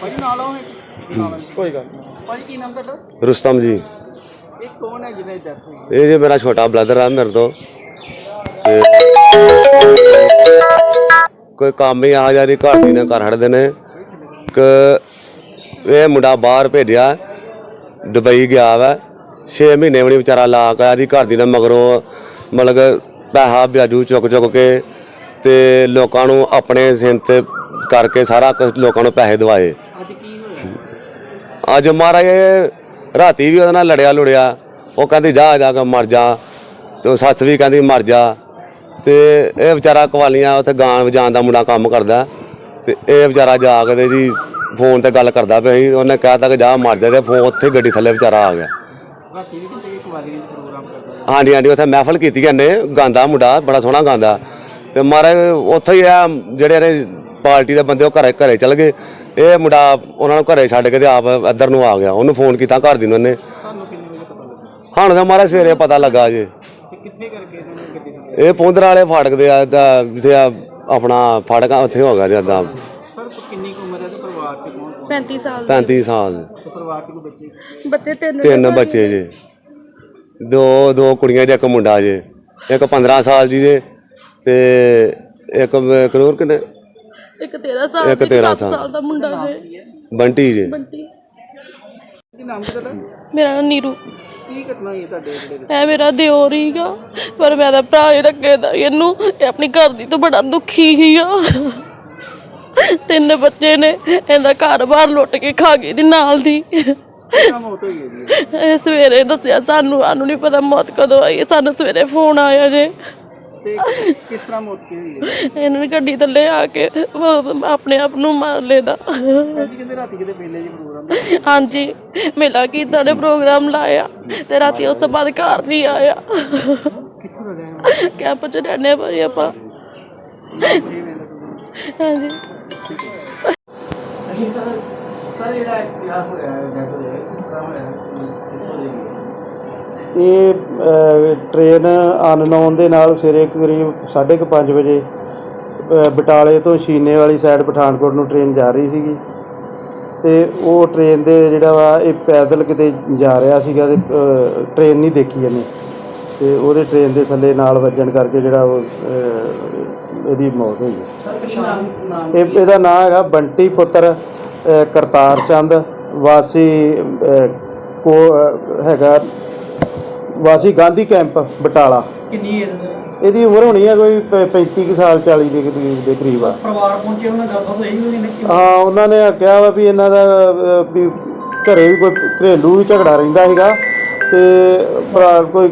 ਭਾਜੀ ਨਾਲ ਆਓ ਨਾਲ ਕੋਈ ਗੱਲ ਭਾਜੀ ਕੀ ਨਾਮ ਤੁਹਾਡਾ? ਰੁਸਤਮ ਜੀ ਇਹ ਕੌਣ ਹੈ ਜਿਹਨੇ ਡੈਥ ਹੋਈ ਇਹ ਜੇ ਮੇਰਾ ਛੋਟਾ ਬ੍ਰਦਰ ਆ ਮੇਰੇ ਤੋਂ। ਤੇ ਕੋਈ ਕੰਮ ਹੀ ਆ ਜਾਰੀ ਘਰ ਦੀ ਨਾ ਕਰ ਹੜਦੇ ਨੇ। ਕਿ ਇਹ ਮੁੰਡਾ ਬਾਹਰ ਭੇਜਿਆ ਦੁਬਈ ਗਿਆ ਵਾ। 6 ਮਹੀਨੇ ਵੀ ਨੀ ਵਿਚਾਰਾ ਲਾ ਕੇ ਆਇਆ ਦੀ ਘਰ ਦੀ ਨੇ ਮਗਰੋਂ ਮਤਲਬ ਪੈਸਾ ਵਿਆਜੂ ਚੁੱਕ ਚੁੱਕ ਕੇ। ਤੇ ਲੋਕਾਂ ਨੂੰ ਆਪਣੇ ਤੇ ਕਰਕੇ ਸਾਰਾ ਕੁਝ ਲੋਕਾਂ ਨੂੰ ਪੈਸੇ ਦਵਾਏ। ਅੱਜ ਮਹਾਰਾਜ ਇਹ ਰਾਤੀ ਵੀ ਉਹਦੇ ਨਾਲ ਲੜਿਆ ਲੁੜਿਆ, ਉਹ ਕਹਿੰਦੀ ਜਾ ਜਾ ਕੇ ਮਰ ਜਾ, ਤੇ ਉਹ ਸੱਸ ਵੀ ਕਹਿੰਦੀ ਮਰ ਜਾ, ਤੇ ਇਹ ਵਿਚਾਰਾ ਕਵਾਲੀਆਂ ਉੱਥੇ ਗਾਂ ਵਜਾਉਣ ਦਾ ਮੁੰਡਾ ਕੰਮ ਕਰਦਾ, ਤੇ ਇਹ ਵਿਚਾਰਾ ਜਾ ਕੇ ਤੇ ਜੀ ਫੋਨ ਤੇ ਗੱਲ ਕਰਦਾ ਪਿਆ ਸੀ, ਉਹਨੇ ਕਹਿਤਾ ਕਿ ਜਾ ਮਰ ਜਾ, ਤੇ ਫੋਨ ਉੱਥੇ ਗੱਡੀ ਥੱਲੇ ਵਿਚਾਰਾ ਆ ਗਿਆ। ਹਾਂਜੀ ਹਾਂਜੀ, ਉੱਥੇ ਮਹਿਫਲ ਕੀਤੀ ਇਹਨੇ ਗਾਉਂਦਾ ਮੁੰਡਾ, ਬੜਾ ਸੋਹਣਾ ਗਾਉਂਦਾ ਤੇ ਮਹਾਰਾਜ ਉੱਥੇ ਹੀ ਆ, ਜਿਹੜੇ ਨੇ ਪਾਰਟੀ ਦੇ ਬੰਦੇ ਉਹ ਘਰੇ ਘਰੇ ਚਲ ਗਏ। ਇਹ ਮੁੰਡਾ ਉਹਨਾਂ ਨੂੰ ਘਰੇ ਛੱਡ ਕੇ ਤੇ ਆਪ ਇੱਧਰ ਨੂੰ ਆ ਗਿਆ। ਉਹਨੂੰ ਫੋਨ ਕੀਤਾ ਘਰ ਦੀ ਨੂੰ ਉਹਨੇ ਤੁਹਾਨੂੰ ਕਿੰਨੇ ਵਜੇ ਪਤਾ ਲੱਗਾ? ਹੁਣ ਤਾਂ ਮਹਾਰਾਜ ਸਵੇਰੇ ਪਤਾ ਲੱਗਾ ਜੇ। ਇਹ ਪੁੰਦਰ ਵਾਲੇ ਫਾਟਕ ਦੇ ਆ ਤਾਂ ਜਿੱਥੇ ਆ ਆਪਣਾ ਫਾਟਕਾ ਉੱਥੇ ਹੋ ਗਿਆ ਜਿੱਦਾਂ ਸਰ ਕਿੰਨੀ ਕੁ ਉਮਰ ਹੈ ਤੇ ਪਰਿਵਾਰ ਚ ਕੌਣ ਕੌਣ? 35 ਸਾਲ 35 ਸਾਲ। ਦੇ। ਤੇ ਪਰਿਵਾਰ ਚ ਕੋਈ ਬੱਚੇ? ਬੱਚੇ ਤਿੰਨ ਤਿੰਨ ਬੱਚੇ ਜੇ। ਦੋ ਦੋ ਕੁੜੀਆਂ ਤੇ ਇੱਕ ਮੁੰਡਾ ਜੇ। ਇੱਕ 15 ਸਾਲ ਜੀ ਜੇ ਤੇ ਇੱਕ ਕਰੋਰ ਕਿਨੇ? ਇੱਕ 13 ਸਾਲ ਇੱਕ ਤੇ 13 ਸੱਤ ਸਾਲ। ਦਾ ਮੁੰਡਾ ਜੇ। ਬੰਟੀ ਜੇ। ਬੰਟੀ। ਕੀ ਨਾਮ ਹੈ ਤੁਹਾਡਾ? ਮੇਰਾ ਨਾਮ ਨੀਰੂ। ਕੀ ਘਟਨਾ ਹੋਈ ਹੈ ਤੁਹਾਡੇ ਜਿਹੜੇ ਇਹ ਮੇਰਾ ਦਿਓਰ ਹੀਗਾ ਪਰ ਮੈਂ ਤਾਂ ਭਰਾ ਹੀ ਰੱਖੇਦਾ ਇਹਨੂੰ ਇਹ ਆਪਣੀ ਘਰ ਦੀ ਤੋਂ ਬੜਾ ਦੁਖੀ ਹੀਗਾ ਤਿੰਨ ਬੱਚੇ ਨੇ ਇਹਦਾ ਘਰ-ਬਾਰ ਲੁੱਟ ਕੇ ਖਾ ਗਈ ਦੀ ਨਾਲ ਦੀ। ਕਿੰਨਾ ਮੌਤ ਹੋਈ ਹੈ ਜੀ? ਇਹ ਸਵੇਰੇ ਦੱਸਿਆ ਸਾਨੂੰ ਸਾਨੂੰ ਨਹੀਂ ਪਤਾ ਮੌਤ ਕਦੋਂ ਆਈ ਹੈ। ਸਾਨੂੰ ਸਵੇਰੇ ਫੋਨ ਆਇਆ ਜੇ। ਤੇ ਕਿਸ ਤਰ੍ਹਾਂ ਮੌਤ ਕੀ ਹੋਈ ਹੈ? ਜੀ? ਇਹਨਾਂ ਨੇ ਗੱਡੀ ਥੱਲੇ ਆ ਕੇ ਆਪਣੇ ਆਪ ਨੂੰ ਮਾਰ ਲੈਦਾ ਕਹਿੰਦੀ ਕਹਿੰਦੇ ਰਾਤੀ ਕਿਤੇ ਪਹਿਲੇ ਜੀ ਪ੍ਰੋਗਰਾਮ ਹਾਂਜੀ ਮੇਲਾ ਕੀਤਾ ਨੇ ਪ੍ਰੋਗਰਾਮ ਲਾਇਆ ਤੇ ਰਾਤੀ ਉਸ ਤੋਂ ਬਾਅਦ ਘਰ ਨਹੀਂ ਆਇਆ। ਕਿੱਥੋਂ ਦਾ ਰਹਿਣ ਕੈਂਪ ਚ ਰਹਿਣੇ ਭਾਈ ਆਪਾਂ। ਹਾਂਜੀ। ਨਹੀਂ ਸਰ ਸਰ ਜਿਹੜਾ ਐਕਸੀਡੈਂਟ ਹੋਇਆ ਹੈ ਡੈਥ ਹੋਇਆ ਹੈ, ਕਿਸ ਤਰ੍ਹਾਂ ਹੋਇਆ ਹੈ? ਇਹ ਟ੍ਰੇਨ ਅਨਨੋਨ ਦੇ ਨਾਲ ਸਵੇਰੇ ਕਰੀਬ 5:30 ਵਜੇ ਬਟਾਲੇ ਤੋਂ ਸ਼ੀਨੇ ਵਾਲੀ ਸਾਈਡ ਪਠਾਨਕੋਟ ਨੂੰ ਟ੍ਰੇਨ ਜਾ ਰਹੀ ਸੀਗੀ। ਤੇ ਉਹ ਟ੍ਰੇਨ ਦੇ ਜਿਹੜਾ ਵਾ ਇਹ ਪੈਦਲ ਕਿਤੇ ਜਾ ਰਿਹਾ ਸੀਗਾ ਤੇ ਟ੍ਰੇਨ ਨਹੀਂ ਦੇਖੀ ਇਹਨੇ। ਤੇ ਉਹਦੇ ਟ੍ਰੇਨ ਦੇ ਥੱਲੇ ਨਾਲ ਵੱਜਣ ਕਰਕੇ ਜਿਹੜਾ ਉਹ ਇਹਦੀ ਮੌਤ ਹੋਈ। ਇਹ ਇਹਦਾ ਨਾਮ ਹੈਗਾ ਬੰਟੀ ਪੁੱਤਰ ਕਰਤਾਰ ਚੰਦ ਵਾਸੀ ਕੋ ਹੈਗਾ ਵਾਸੀ ਗਾਂਧੀ ਕੈਂਪ ਬਟਾਲਾ। ਕਿੰਨੀ ਇਹਦੀ ਉਮਰ ਹੋਣੀ ਹੈ ਕੋਈ ਪ- 35 ਕੁ ਸਾਲ 40 ਦੇ ਕਰੀਬ ਦੇ ਕਰੀਬ ਆ। ਪਰਿਵਾਰ ਪਹੁੰਚੇ ਉਹਨਾਂ ਗੱਲਬਾਤ ਹੋਈ ਹੋਈ ਨੇ ਹਾਂ ਉਹਨਾਂ ਨੇ ਕਿਹਾ ਵਾ ਵੀ ਇਹਨਾਂ ਦਾ ਵੀ ਘਰੇ ਵੀ ਕੋਈ ਘਰੇਲੂ ਵੀ ਝਗੜਾ ਰਹਿੰਦਾ ਹੈਗਾ ਤੇ ਭਰਾ ਕੋਈ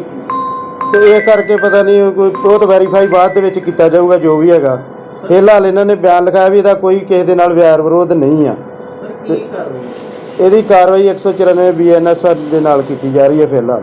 ਤੇ ਇਹ ਕਰਕੇ ਪਤਾ ਨਹੀਂ ਕੋਈ ਬਹੁਤ ਵੈਰੀਫਾਈ ਬਾਅਦ ਦੇ ਵਿੱਚ ਕੀਤਾ ਜਾਊਗਾ ਜੋ ਵੀ ਹੈਗਾ। ਫਿਲਹਾਲ ਇਹਨਾਂ ਨੇ ਬਿਆਨ ਲਿਖਾਇਆ ਵੀ ਇਹਦਾ ਕੋਈ ਕਿਸੇ ਦੇ ਨਾਲ ਵੈਰ ਵਿਰੋਧ ਨਹੀਂ ਆ। ਇਹਦੀ ਕਾਰਵਾਈ 194 ਬੀਐਨਐਸ ਦੇ ਨਾਲ ਕੀਤੀ ਜਾ ਰਹੀ ਹੈ ਫਿਲਹਾਲ।